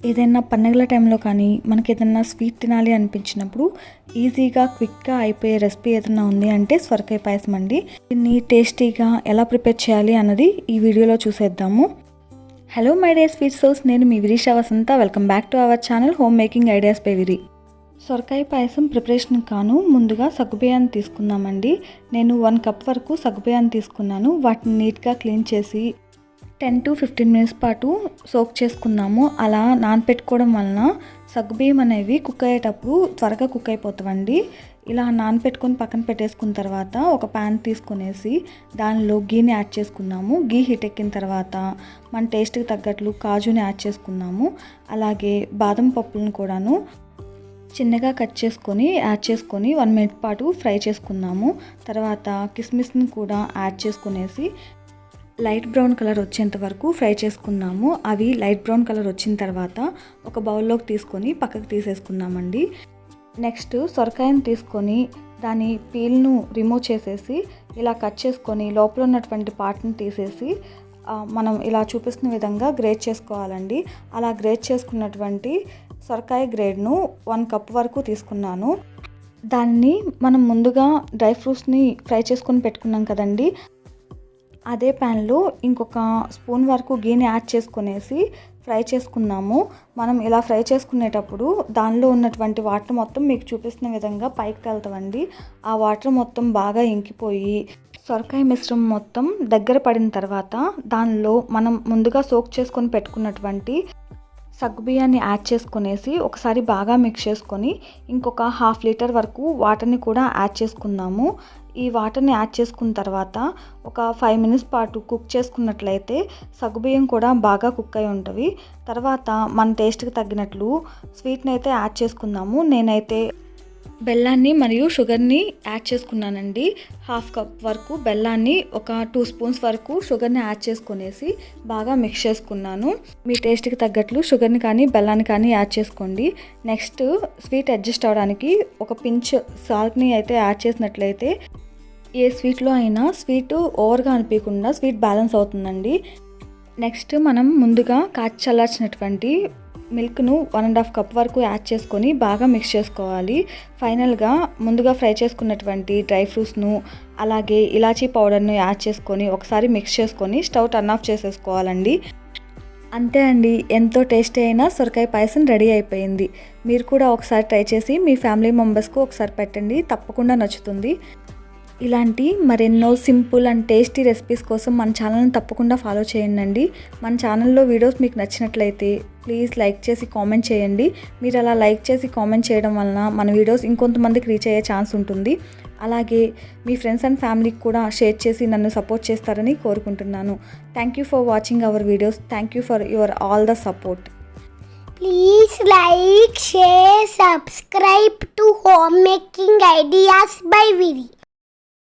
ఏదైనా పండగల టైంలో కానీ మనకి ఏదైనా స్వీట్ తినాలి అనిపించినప్పుడు ఈజీగా క్విక్గా అయిపోయే రెసిపీ ఏదైనా ఉంది అంటే సొరకాయ పాయసం అండి. దీన్ని టేస్టీగా ఎలా ప్రిపేర్ చేయాలి అన్నది ఈ వీడియోలో చూసేద్దాము. హలో మై డే స్వీట్ సోస్ నేను మీ Virisha Vasantha. Welcome back to our channel home making ideas by Viri సొరకాయ పాయసం ప్రిపరేషన్ కాను ముందుగా సగ్గుబియ్యాన్ని తీసుకుందామండి. నేను వన్ కప్ వరకు సగ్గుబియ్యాన్ని తీసుకున్నాను. వాటిని నీట్గా క్లీన్ చేసి టెన్ టు ఫిఫ్టీన్ మినిట్స్ పాటు సోక్ చేసుకున్నాము. అలా నానపెట్టుకోవడం వలన సగ్గుబియ్యం అనేవి కుక్ అయ్యేటప్పుడు త్వరగా కుక్ అయిపోతామండి ఇలా నానపెట్టుకొని పక్కన పెట్టేసుకున్న తర్వాత ఒక ప్యాన్ తీసుకునేసి దానిలో గీని యాడ్ చేసుకున్నాము. గీ హీట్ ఎక్కిన తర్వాత మన టేస్ట్కి తగ్గట్లు కాజుని యాడ్ చేసుకున్నాము. అలాగే బాదం పప్పులను కూడాను చిన్నగా కట్ చేసుకొని యాడ్ చేసుకొని వన్ మినిట్ పాటు ఫ్రై చేసుకున్నాము. తర్వాత కిస్మిస్ని కూడా యాడ్ చేసుకునేసి లైట్ బ్రౌన్ కలర్ వచ్చేంత వరకు ఫ్రై చేసుకున్నాము. అవి లైట్ బ్రౌన్ కలర్ వచ్చిన తర్వాత ఒక బౌల్లోకి తీసుకొని పక్కకు తీసేసుకున్నామండి. నెక్స్ట్ సొరకాయను తీసుకొని దాని పీల్ను రిమూవ్ చేసేసి ఇలా కట్ చేసుకొని లోపల ఉన్నటువంటి పార్ట్ని తీసేసి మనం ఇలా చూపిస్తున్న విధంగా గ్రేట్ చేసుకోవాలండి. అలా గ్రేట్ చేసుకున్నటువంటి సొరకాయ గ్రేడ్ను వన్ కప్ వరకు తీసుకున్నాను. దాన్ని మనం ముందుగా డ్రై ఫ్రూట్స్ని ఫ్రై చేసుకొని పెట్టుకున్నాం కదండి. అదే ప్యాన్లో ఇంకొక స్పూన్ వరకు గీని యాడ్ చేసుకునేసి ఫ్రై చేసుకున్నాము. మనం ఇలా ఫ్రై చేసుకునేటప్పుడు దానిలో ఉన్నటువంటి వాటర్ మొత్తం మీకు చూపిస్తున్న విధంగా పైకి తేలుతామండి. ఆ వాటర్ మొత్తం బాగా ఇంకిపోయి సొరకాయ మిశ్రమం మొత్తం దగ్గర పడిన తర్వాత దానిలో మనం ముందుగా సోక్ చేసుకొని పెట్టుకున్నటువంటి సగ్గుబియ్యాన్ని యాడ్ చేసుకునేసి ఒకసారి బాగా మిక్స్ చేసుకొని ఇంకొక హాఫ్ లీటర్ వరకు వాటర్ని కూడా యాడ్ చేసుకున్నాము ఈ వాటర్ని యాడ్ చేసుకున్న తర్వాత ఒక ఫైవ్ మినిట్స్ పాటు కుక్ చేసుకున్నట్లయితే సగ్గుబియ్యం కూడా బాగా కుక్ అయి ఉంటుంది. తర్వాత మన టేస్ట్కి తగ్గినట్లు స్వీట్ని అయితే యాడ్ చేసుకుందాము. నేనైతే బెల్లాన్ని మరియు షుగర్ని యాడ్ చేసుకున్నానండి. హాఫ్ కప్ వరకు బెల్లాన్ని ఒక టూ స్పూన్స్ వరకు షుగర్ని యాడ్ చేసుకునేసి బాగా మిక్స్ చేసుకున్నాను. మీ టేస్ట్కి తగ్గట్లు షుగర్ని కానీ బెల్లాన్ని కానీ యాడ్ చేసుకోండి. నెక్స్ట్ స్వీట్ అడ్జస్ట్ అవడానికి ఒక పించ్ సాల్ట్ని అయితే యాడ్ చేసినట్లయితే ఏ స్వీట్లో అయినా స్వీట్ ఓవర్గా అనిపించకుండా స్వీట్ బ్యాలెన్స్ అవుతుందండి. నెక్స్ట్ మనం ముందుగా కాచి చల్లార్చినటువంటి మిల్క్ను వన్ అండ్ హాఫ్ కప్ వరకు యాడ్ చేసుకొని బాగా మిక్స్ చేసుకోవాలి. ఫైనల్గా ముందుగా ఫ్రై చేసుకున్నటువంటి డ్రై ఫ్రూట్స్ను అలాగే ఇలాచీ పౌడర్ను యాడ్ చేసుకొని ఒకసారి మిక్స్ చేసుకొని స్టవ్ టర్న్ ఆఫ్ చేసేసుకోవాలండి. అంతే అండి ఎంతో టేస్టీ అయినా సొరకాయ పాయసం రెడీ అయిపోయింది. మీరు కూడా ఒకసారి ట్రై చేసి మీ ఫ్యామిలీ మెంబర్స్కు ఒకసారి పెట్టండి తప్పకుండా నచ్చుతుంది. ఇలాంటి మరెన్నో సింపుల్ అండ్ టేస్టీ రెసిపీస్ కోసం మన ఛానల్ని తప్పకుండా ఫాలో చేయండి మన ఛానల్లో వీడియోస్ మీకు నచ్చినట్లయితే ప్లీజ్ లైక్ చేసి కామెంట్ చేయండి. మీరు అలా లైక్ చేసి కామెంట్ చేయడం వలన మన వీడియోస్ ఇంకొంతమందికి రీచ్ అయ్యే ఛాన్స్ ఉంటుంది. అలాగే మీ ఫ్రెండ్స్ అండ్ ఫ్యామిలీకి కూడా షేర్ చేసి నన్ను సపోర్ట్ చేస్తారని కోరుకుంటున్నాను. Thank you for watching our videos. Thank you for your all the support. Please like, share, subscribe to making Ideas by Viri.